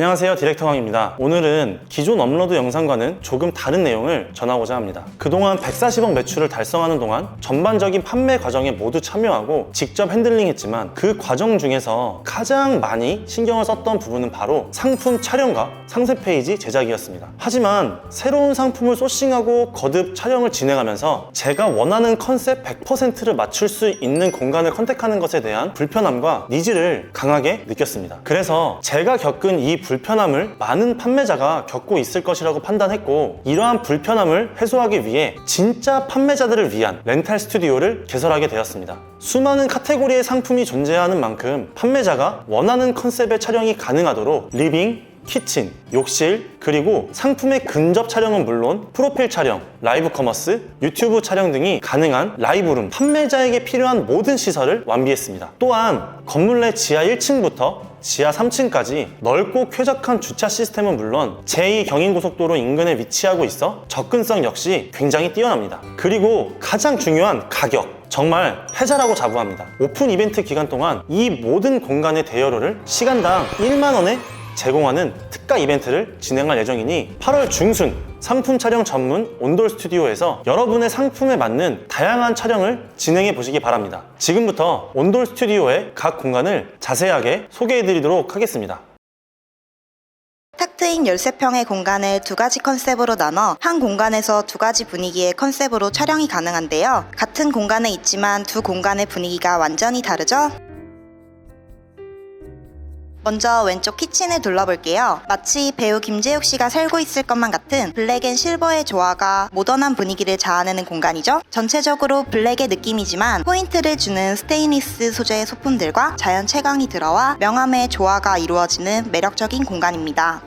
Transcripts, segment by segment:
안녕하세요 디렉터 강입니다. 오늘은 기존 업로드 영상과는 조금 다른 내용을 전하고자 합니다. 그동안 140억 매출을 달성하는 동안 전반적인 판매 과정에 모두 참여하고 직접 핸들링했지만 그 과정 중에서 가장 많이 신경을 썼던 부분은 바로 상품 촬영과 상세 페이지 제작이었습니다. 하지만 새로운 상품을 소싱하고 거듭 촬영을 진행하면서 제가 원하는 컨셉 100%를 맞출 수 있는 공간을 컨택하는 것에 대한 불편함과 니즈를 강하게 느꼈습니다. 그래서 제가 겪은 이 불편함을 많은 판매자가 겪고 있을 것이라고 판단했고 이러한 불편함을 해소하기 위해 진짜 판매자들을 위한 렌탈 스튜디오를 개설하게 되었습니다. 수많은 카테고리의 상품이 존재하는 만큼 판매자가 원하는 컨셉의 촬영이 가능하도록 리빙, 키친, 욕실, 그리고 상품의 근접 촬영은 물론 프로필 촬영, 라이브 커머스, 유튜브 촬영 등이 가능한 라이브룸, 판매자에게 필요한 모든 시설을 완비했습니다. 또한 건물 내 지하 1층부터 지하 3층까지 넓고 쾌적한 주차 시스템은 물론 제2 경인고속도로 인근에 위치하고 있어 접근성 역시 굉장히 뛰어납니다. 그리고 가장 중요한 가격. 정말 패자라고 자부합니다. 오픈 이벤트 기간 동안 이 모든 공간의 대여료를 시간당 1만 원에 제공하는 특가 이벤트를 진행할 예정이니 8월 중순 상품 촬영 전문 온돌 스튜디오에서 여러분의 상품에 맞는 다양한 촬영을 진행해 보시기 바랍니다. 지금부터 온돌 스튜디오의 각 공간을 자세하게 소개해 드리도록 하겠습니다. 탁 트인 13평의 공간을 두 가지 컨셉으로 나눠 한 공간에서 두 가지 분위기의 컨셉으로 촬영이 가능한데요. 같은 공간에 있지만 두 공간의 분위기가 완전히 다르죠? 먼저 왼쪽 키친을 둘러볼게요. 마치 배우 김재욱 씨가 살고 있을 것만 같은 블랙 앤 실버의 조화가 모던한 분위기를 자아내는 공간이죠. 전체적으로 블랙의 느낌이지만 포인트를 주는 스테인리스 소재의 소품들과 자연 채광이 들어와 명암의 조화가 이루어지는 매력적인 공간입니다.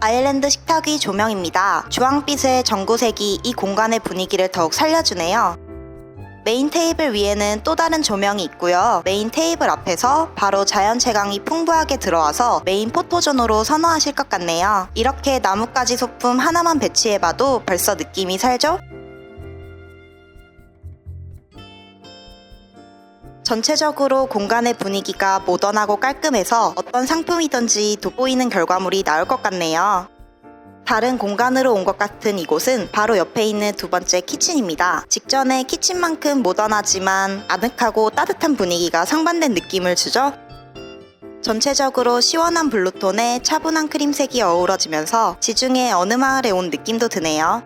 아일랜드 식탁 위 조명입니다. 주황빛의 전구색이 이 공간의 분위기를 더욱 살려주네요. 메인 테이블 위에는 또 다른 조명이 있고요. 메인 테이블 앞에서 바로 자연 채광이 풍부하게 들어와서 메인 포토존으로 선호하실 것 같네요. 이렇게 나뭇가지 소품 하나만 배치해봐도 벌써 느낌이 살죠? 전체적으로 공간의 분위기가 모던하고 깔끔해서 어떤 상품이든지 돋보이는 결과물이 나올 것 같네요. 다른 공간으로 온 것 같은 이곳은 바로 옆에 있는 두 번째 키친입니다. 직전의 키친만큼 모던하지만 아늑하고 따뜻한 분위기가 상반된 느낌을 주죠. 전체적으로 시원한 블루톤에 차분한 크림색이 어우러지면서 지중해 어느 마을에 온 느낌도 드네요.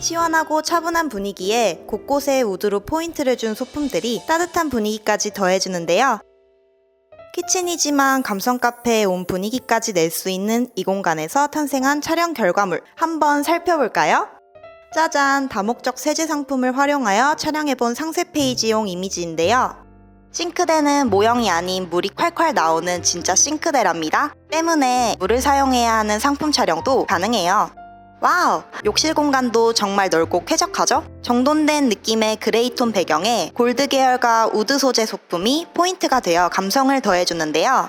시원하고 차분한 분위기에 곳곳에 우드로 포인트를 준 소품들이 따뜻한 분위기까지 더해주는데요. 키친이지만 감성 카페에 온 분위기까지 낼 수 있는 이 공간에서 탄생한 촬영 결과물 한번 살펴볼까요? 짜잔! 다목적 세제 상품을 활용하여 촬영해본 상세 페이지용 이미지인데요. 싱크대는 모형이 아닌 물이 콸콸 나오는 진짜 싱크대랍니다. 때문에 물을 사용해야 하는 상품 촬영도 가능해요. 와우! 욕실 공간도 정말 넓고 쾌적하죠? 정돈된 느낌의 그레이톤 배경에 골드 계열과 우드 소재 소품이 포인트가 되어 감성을 더해주는데요.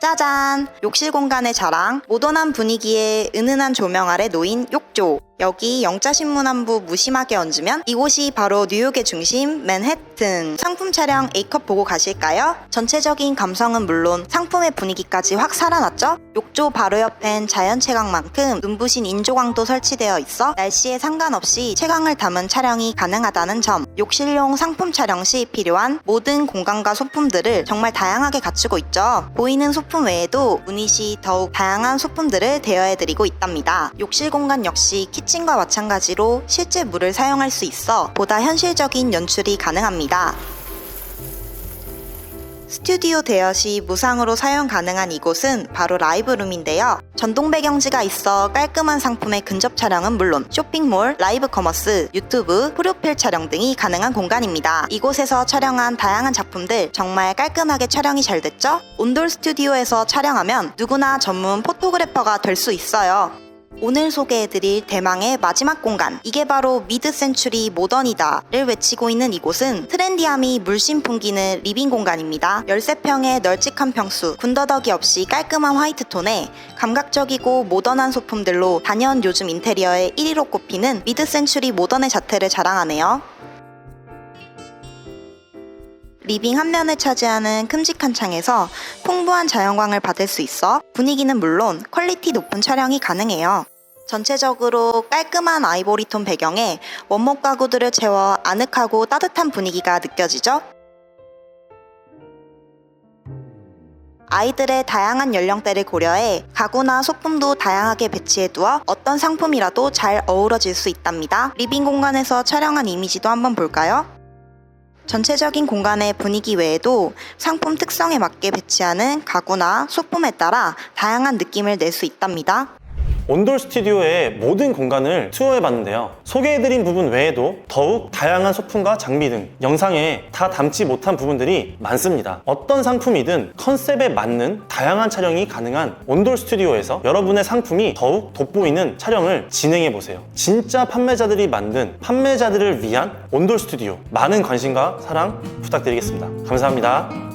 짜잔! 욕실 공간의 자랑, 모던한 분위기에 은은한 조명 아래 놓인 욕조. 여기 영자신문안부 무심하게 얹으면 이곳이 바로 뉴욕의 중심 맨해튼. 상품 촬영 A컵 보고 가실까요? 전체적인 감성은 물론 상품의 분위기까지 확 살아났죠? 욕조 바로 옆엔 자연 채광만큼 눈부신 인조광도 설치되어 있어 날씨에 상관없이 채광을 담은 촬영이 가능하다는 점. 욕실용 상품 촬영 시 필요한 모든 공간과 소품들을 정말 다양하게 갖추고 있죠. 보이는 소품 외에도 무닛이 더욱 다양한 소품들을 대여해드리고 있답니다. 욕실 공간 역시 키친 과 마찬가지로 실제 물을 사용할 수 있어 보다 현실적인 연출이 가능합니다. 스튜디오 대여 시 무상으로 사용 가능한 이곳은 바로 라이브룸인데요. 전동 배경지가 있어 깔끔한 상품의 근접 촬영은 물론 쇼핑몰, 라이브 커머스, 유튜브, 프로필 촬영 등이 가능한 공간입니다. 이곳에서 촬영한 다양한 작품들 정말 깔끔하게 촬영이 잘 됐죠? 온돌 스튜디오에서 촬영하면 누구나 전문 포토그래퍼가 될 수 있어요. 오늘 소개해드릴 대망의 마지막 공간. 이게 바로 미드 센츄리 모던이다를 외치고 있는 이곳은 트렌디함이 물씬 풍기는 리빙 공간입니다. 13평의 널찍한 평수 군더더기 없이 깔끔한 화이트톤에 감각적이고 모던한 소품들로 단연 요즘 인테리어의 1위로 꼽히는 미드 센츄리 모던의 자태를 자랑하네요. 리빙 한 면을 차지하는 큼직한 창에서 풍부한 자연광을 받을 수 있어 분위기는 물론 퀄리티 높은 촬영이 가능해요. 전체적으로 깔끔한 아이보리톤 배경에 원목 가구들을 채워 아늑하고 따뜻한 분위기가 느껴지죠? 아이들의 다양한 연령대를 고려해 가구나 소품도 다양하게 배치해 두어 어떤 상품이라도 잘 어우러질 수 있답니다. 리빙 공간에서 촬영한 이미지도 한번 볼까요? 전체적인 공간의 분위기 외에도 상품 특성에 맞게 배치하는 가구나 소품에 따라 다양한 느낌을 낼 수 있답니다. 온돌 스튜디오의 모든 공간을 투어해봤는데요. 소개해드린 부분 외에도 더욱 다양한 소품과 장비 등 영상에 다 담지 못한 부분들이 많습니다. 어떤 상품이든 컨셉에 맞는 다양한 촬영이 가능한 온돌 스튜디오에서 여러분의 상품이 더욱 돋보이는 촬영을 진행해보세요. 진짜 판매자들이 만든 판매자들을 위한 온돌 스튜디오 많은 관심과 사랑 부탁드리겠습니다. 감사합니다.